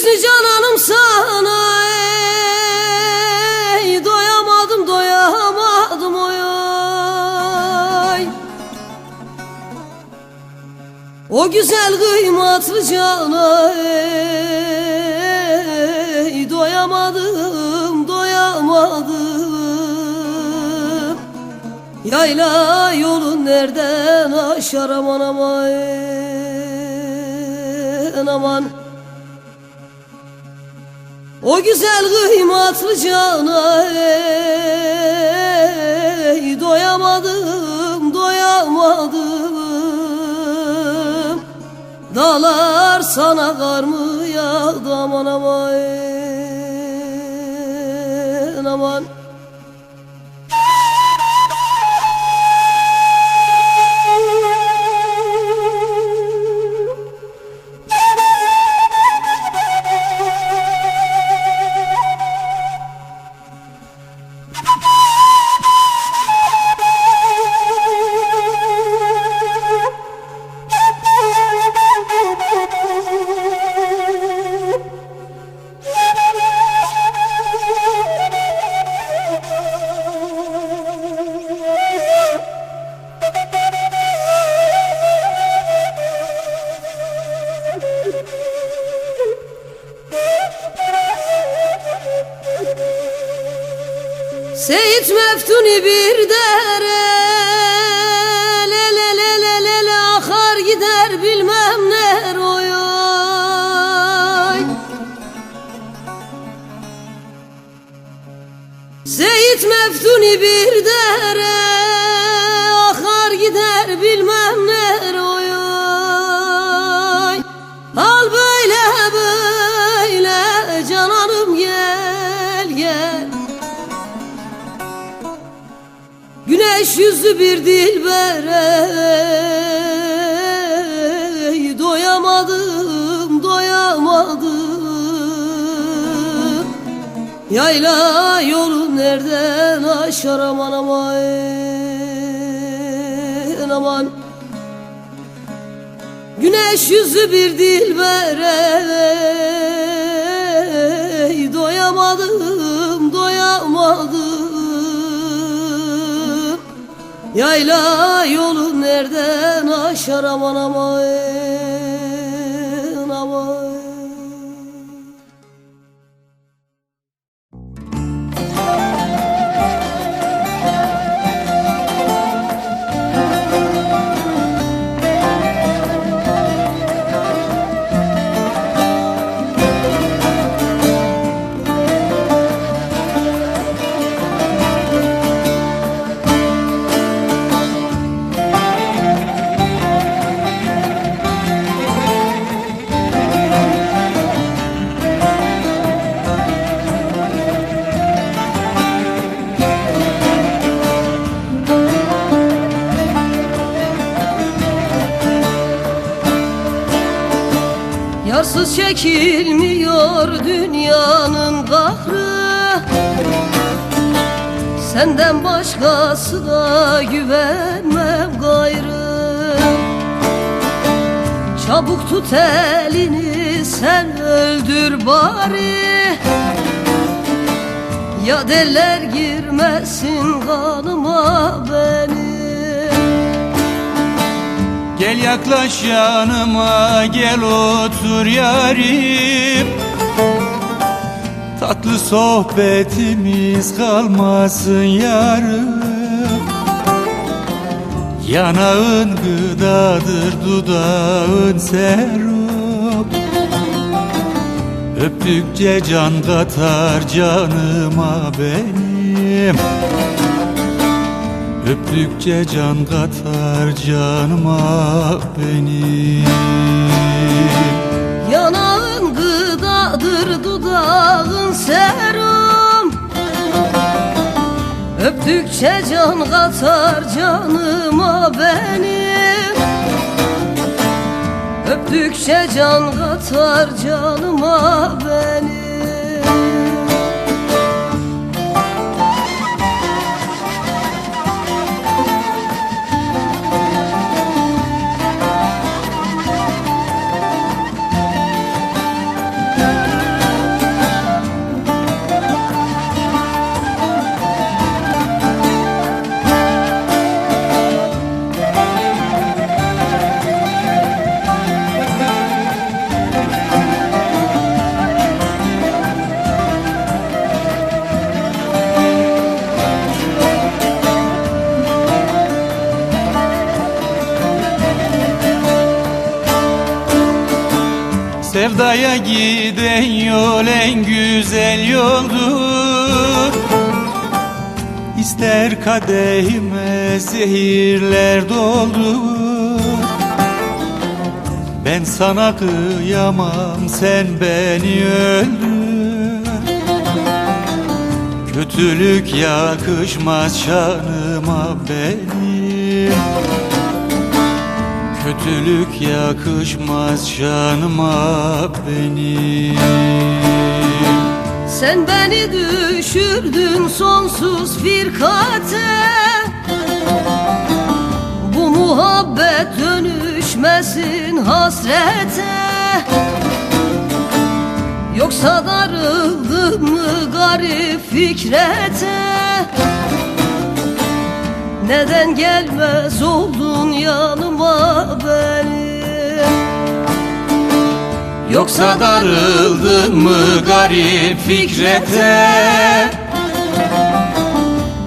Gizli cananım sana ey. Doyamadım doyamadım oy oy. O güzel kıymatlı cana ey. Doyamadım doyamadım. Yayla yolun nereden aşar aman aman aman. O güzel kıymatlı cana ey Doyamadım, doyamadım. Dağlar sana kar mı yağdı aman aman bir dere. Le le le le le le akar gider bilmem ner oy oy. Seyit Meftuni bir dere Güneş yüzlü bir dilbere Doyamadım, doyamadım. Yayla yolu nereden aşar aman aman aman. Güneş yüzlü bir dilbere Doyamadım, doyamadım Yayla yolu nereden aşar aman aman Yarsız çekilmiyor dünyanın kahrı. Senden başkasına güvenmem gayrı. Çabuk tut elini sen öldür bari. Ya deller girmesin kanıma benim Gel yaklaş yanıma gel otur yarim. Tatlı sohbetimiz kalmasın yarım. Yanağın gıdadır dudağın serum. Öptükçe can katar canıma benim Öptükçe can katar canıma benim Yanağın gıdadır dudağın serum. Öptükçe can katar canıma benim Öptükçe can katar canıma benim Sevdaya giden yol en güzel yoldur İster kadehime zehirler doldur Ben sana kıyamam sen beni öldür. Kötülük yakışmaz şanıma benim Kötülük yakışmaz şanıma benim. Sen beni düşürdün sonsuz firkate. Bu muhabbet dönüşmesin hasrete. Yoksa darıldım mı garip fikrete Neden gelmez oldun yanıma benim Yoksa darıldın mı garip fikrete?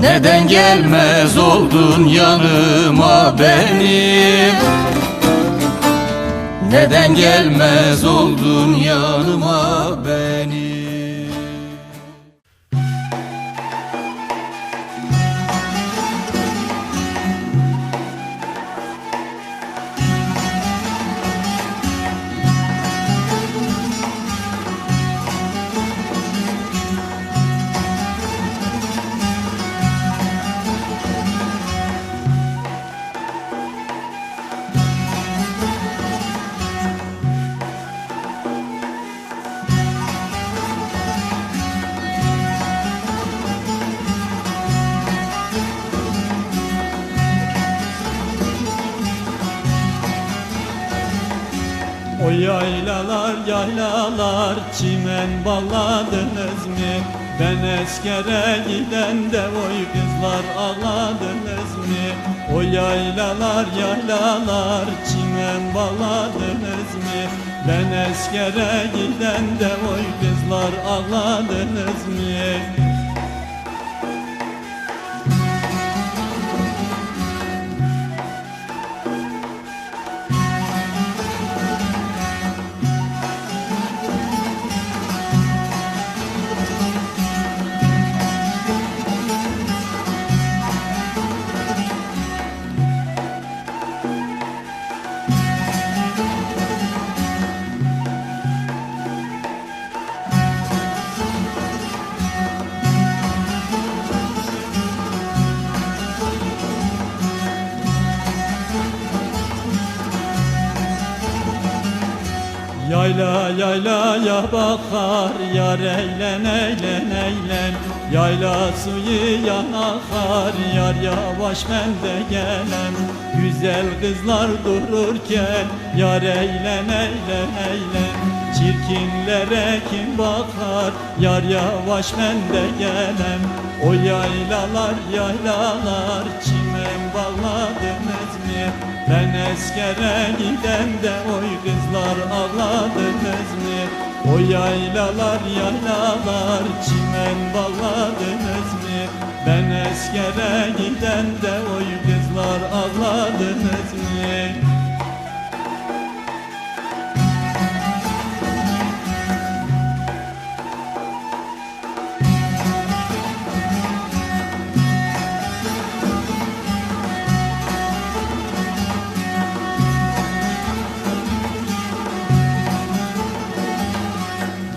Neden gelmez oldun yanıma benim Neden gelmez oldun yanıma benim yaylalar yaylalar çimen balladınız mı? Ben eskere giden de oy kızlar ağladınız mı? O yaylalar yaylalar çimen balladınız mı? Ben eskere giden de oy kızlar ağladınız mı? Yayla yayla ya bakar Yar eylen eylen eylen. Yayla suyu yan akar Yar yavaş ben de gelem Güzel kızlar dururken Yar eylen eylen eylen Çirkinlere kim bakar Yar yavaş ben de gelem O yaylalar yaylalar Çimen bağladınız mı? Ben eskere giden de oy kızlar ağladınız mı? O yaylalar yaylalar çimen bağladınız mı? Ben eskere giden de oy kızlar ağladınız mı?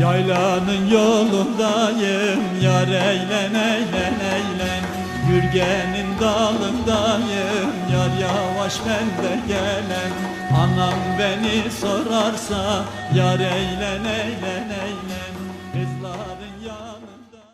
Yaylanın yolundayım Yar eylen eylen eylen. Gürgenin dalındayım Yar yavaş ben de gelen. Anam beni sorarsa Yar eylen eylen Kızların